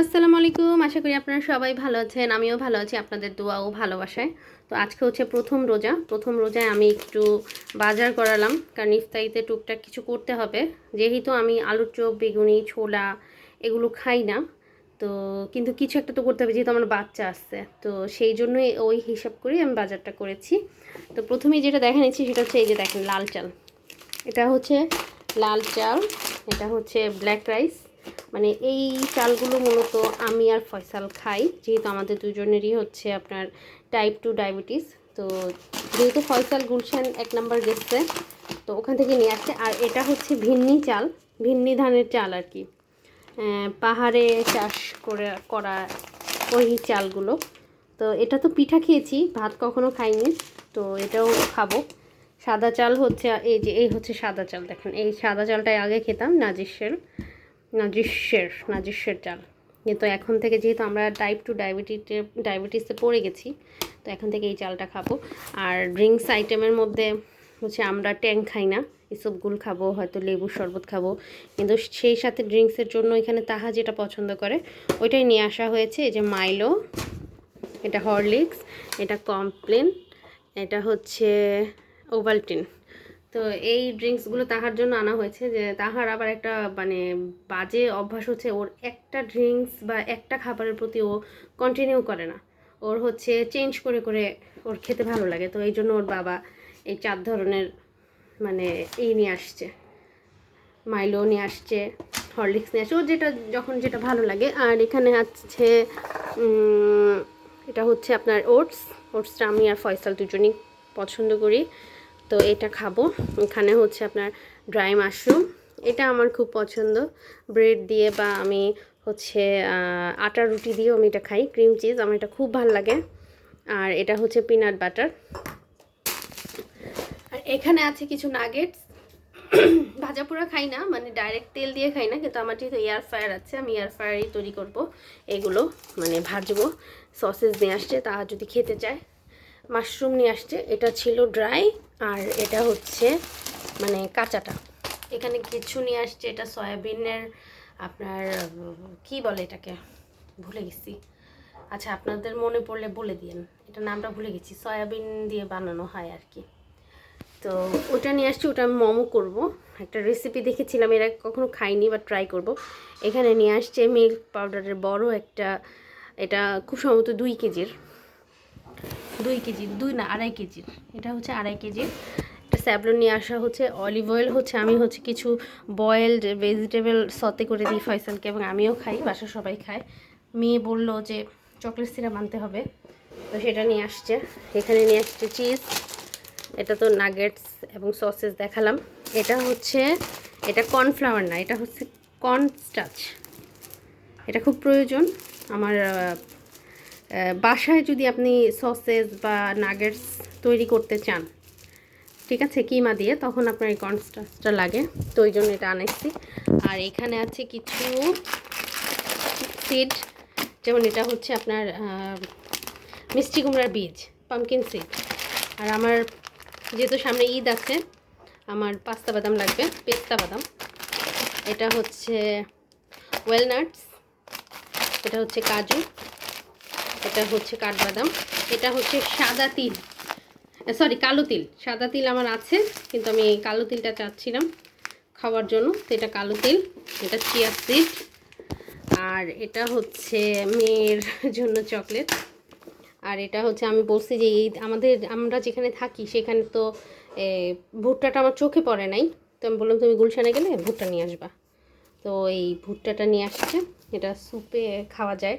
আসসালামু আলাইকুম আশা করি আপনারা সবাই ভালো আছেন, আমিও ভালো আছি আপনাদের দোয়া ও ভালোবাসায়। তো আজকে হচ্ছে প্রথম রোজা। প্রথম রোজায় আমি একটু বাজার করালাম, কারণ ইফতারিতে টুকটাক কিছু করতে হবে। যেহেতু আমি আলুর চপ, বেগুনি, ছোলা এগুলো খাই না, তো কিন্তু কিছু একটা তো করতে হবে, যেহেতু আমার বাচ্চা আসছে তো সেই জন্যই ওই হিসাব করেই আমি বাজারটা করেছি। তো প্রথমেই যেটা দেখা নিচ্ছি সেটা হচ্ছে এই যে দেখেন লাল চাল। এটা হচ্ছে লাল চাল, এটা হচ্ছে ব্ল্যাক রাইস। মানে এই চালগুলো মূলত আমি আর ফয়সাল খাই, যেহেতু আমাদের দুজনেরই হচ্ছে আপনার টাইপ টু ডায়াবেটিস তো যেহেতু ফয়সাল গুলশান এক নাম্বার গেছে তো ওখান থেকে নিয়ে আসছে। আর এটা হচ্ছে ভিন্নি চাল, ভিন্নি ধানের চাল আর কি। পাহাড়ে চাষ করে, করা ওই চালগুলো। তো এটা তো পিঠা খেয়েছি, ভাত কখনো খাইনি, তো এটাও খাব। সাদা চাল হচ্ছে, এই যে, এই হচ্ছে সাদা চাল, দেখেন, এই সাদা চালটাই আগে খেতাম নাজিসের নাজিসের নাজিসের চাল কিন্তু এখন থেকে যেহেতু আমরা টাইপ টু ডায়াবেটিসে ডায়াবেটিসে পড়ে গেছি, তো এখন থেকে এই চালটা খাব। আর ড্রিঙ্কস আইটেমের মধ্যে হচ্ছে আমরা ট্যাং খাই না এসবগুলো খাব, হয়তো লেবুর শরবত খাব। কিন্তু সেই সাথে ড্রিঙ্কসের জন্য এখানে তাহা যেটা পছন্দ করে, ওইটাই নিয়ে আসা হয়েছে। এই যে মাইলো এটা হরলিক্স এটা কমপ্লেন এটা হচ্ছে ওভালটিন তো এই ড্রিঙ্কসগুলো তাহার জন্য আনা হয়েছে যে তাহার আবার একটা মানে বাজে অভ্যাস হচ্ছে ওর একটা ড্রিঙ্কস বা একটা খাবারের প্রতি ও কন্টিনিউ করে না। ওর হচ্ছে চেঞ্জ করে করে ওর খেতে ভালো লাগে। তো এই জন্য ওর বাবা এই চার ধরনের মানে এই নিয়ে আসছে। মাইলো নিয়ে আসছে হরলিক্স নিয়ে আসছে, ওর যেটা, যখন যেটা ভালো লাগে। আর এখানে আছে এটা হচ্ছে আপনার ওটস। ওটসটা আমি আর ফয়সাল দুজনই পছন্দ করি। তো এটা খাব। এখানে হচ্ছে আপনার ড্রাই মাশরুম এটা আমার খুব পছন্দ। ব্রেড দিয়ে বা আমি হচ্ছে আটা রুটি দিয়েও আমি এটা খাই। ক্রিম চিজ আমার এটা খুব ভালো লাগে। আর এটা হচ্ছে পিনাট বাটার আর এখানে আছে কিছু নাগেটস ভাজা পোড়া খাই না মানে ডাইরেক্ট তেল দিয়ে খাই না, কিন্তু আমার যেহেতু এয়ার ফ্রায়ার আছে, আমি এয়ার ফ্রায়ারই তৈরি করব। এগুলো মানে ভাজবো। সসেস নিয়ে আসছে, তা যদি খেতে চায়। মাশরুম নিয়ে আসছে। এটা ছিল ড্রাই আর এটা হচ্ছে মানে কাঁচাটা। এখানে কিছু নিয়ে আসছে, এটা সয়াবিনের আপনার, কি বলে এটাকে? ভুলে গেছি। আচ্ছা আপনাদের মনে পড়লে বলে দিন এটা নামটা ভুলে গেছি, সয়াবিন দিয়ে বানানো হয় আর কি। তো ওটা নিয়ে আসছি, ওটা আমি মোমো করব। একটা রেসিপি দেখেছিলাম, এরা কখনো খাইনি বা ট্রাই করব। এখানে নিয়ে আসছে মিল্ক পাউডারের বড় একটা, এটা খুব সম্ভবত দুই কেজির। দুই কেজির দুই না, আড়াই কেজির এটা হচ্ছে আড়াই কেজির একটা স্যাবলন নিয়ে আসা হচ্ছে, অলিভ অয়েল হচ্ছে, আমি হচ্ছে কিছু বয়েলড ভেজিটেবল সতে করে দিই ফয়সালকে এবং আমিও খাই বাসা সবাই খায়। মেয়ে বলল যে চকলেট সিরাপ আনতে হবে, তো সেটা নিয়ে আসছে। এখানে নিয়ে আসছে চিজ, এটা তো নাগেটস এবং সসেস দেখালাম। এটা হচ্ছে, এটা কর্নফ্লাওয়ার না, এটা হচ্ছে কর্ন স্টাচ এটা খুব প্রয়োজন, আমার বাসায় যদি আপনি সসেস বা নাগেটস তৈরি করতে চান, ঠিক আছে, কিমা দিয়ে, তখন আপনার এই কর্নস্টাচটা লাগে। তো ওই জন্য এটা আনাইছি আর এখানে আছে কিছু সিড যেমন এটা হচ্ছে আপনার মিষ্টি কুমড়ার বীজ পামকিন সিড আর আমার যেহেতু সামনে ঈদ আছে, আমার পাস্তা বাদাম লাগবে, পেস্তা বাদাম। এটা হচ্ছে ওয়েলনাটস, এটা হচ্ছে কাজু। এটা হচ্ছে কাঠবাদাম, এটা হচ্ছে সাদা তিল। সরি কালো তিল। সাদা তিল আমার আছে, কিন্তু আমি কালো তিলটা চাচ্ছিলাম খাওয়ার জন্য। তো এটা কালো তিল, এটা চিয়া সিড, আর এটা হচ্ছে মেয়ের জন্য চকলেট। আর এটা হচ্ছে আমি বলছি যে এই আমাদের, আমরা যেখানে থাকি, সেখানে তো ভুট্টাটা আমার চোখে পড়ে নাই। তো আমি বললাম, তুমি গুলশানে গেলে ভুট্টা নিয়ে আসবা। তো এই ভুট্টাটা নিয়ে আসছে, এটা স্যুপে খাওয়া যায়।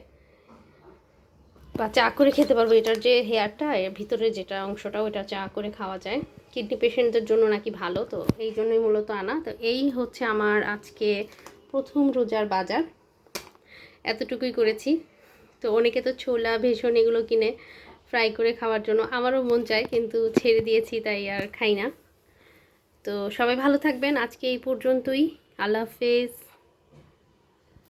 বা চা করে খেতে পারব, এটার যে হেয়ারটা এর ভিতরে যেটা অংশটা ওটা চা করে খাওয়া যায়। কিডনি পেশেন্টদের জন্য নাকি ভালো, তো এই জন্যই মূলত আনা। তো এই হচ্ছে আমার আজকে প্রথম রোজার বাজার। এতটুকুই করেছি। তো অনেকে তো ছোলা, ভেষণ এগুলো কিনে ফ্রাই করে খাওয়ার জন্য আমারও মন চায়, কিন্তু ছেড়ে দিয়েছি, তাই আর খাই না। তো সবাই ভালো থাকবেন। আজকে এই পর্যন্তই। আল্লাহ হাফেজ।